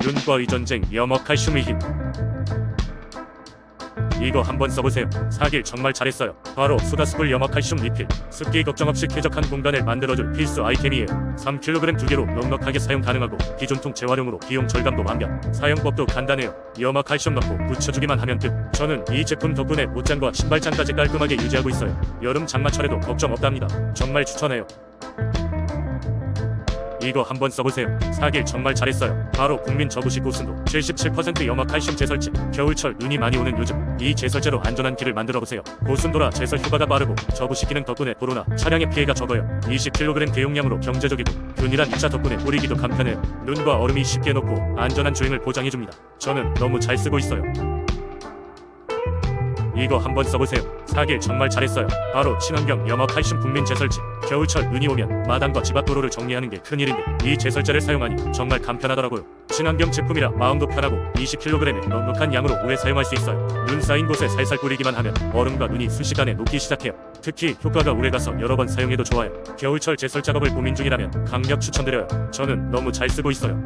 눈과 의 전쟁 염화칼 슘의 힘 이거 한번 써보세요. 사길 정말 잘했어요. 바로 수다스쿨 염화칼 슘 리필. 습기 걱정 없이 쾌적한 공간을 만들어줄 필수 아이템이에요. 3kg 두 개로 넉넉하게 사용 가능하고 기존통 재활용으로 비용 절감도 완벽. 사용법도 간단해요. 염화칼 슘 넣고 묻혀주기만 하면 끝. 저는 이 제품 덕분에 옷장과 신발장까지 깔끔하게 유지하고 있어요. 여름 장마철에도 걱정 없답니다. 정말 추천해요. 이거 한번 써보세요. 사길 정말 잘했어요. 바로 국민 저부시 고순도 77% 염화 칼슘 제설제. 겨울철 눈이 많이 오는 요즘 이 제설제로 안전한 길을 만들어 보세요. 고순도라 제설 효과가 빠르고 저부시 기능 덕분에 도로나 차량의 피해가 적어요. 20kg 대용량으로 경제적이고 균일한 입자 덕분에 뿌리기도 간편해요. 눈과 얼음이 쉽게 녹고 안전한 주행을 보장해줍니다. 저는 너무 잘 쓰고 있어요. 이거 한번 써보세요. 사길 정말 잘했어요. 바로 친환경 염화 칼슘 국민 제설제. 겨울철 눈이 오면 마당과 집 앞 도로를 정리하는 게 큰일인데 이 제설제를 사용하니 정말 간편하더라고요. 친환경 제품이라 마음도 편하고 20kg의 넉넉한 양으로 오래 사용할 수 있어요. 눈 쌓인 곳에 살살 뿌리기만 하면 얼음과 눈이 순식간에 녹기 시작해요. 특히 효과가 오래가서 여러 번 사용해도 좋아요. 겨울철 제설 작업을 고민 중이라면 강력 추천드려요. 저는 너무 잘 쓰고 있어요.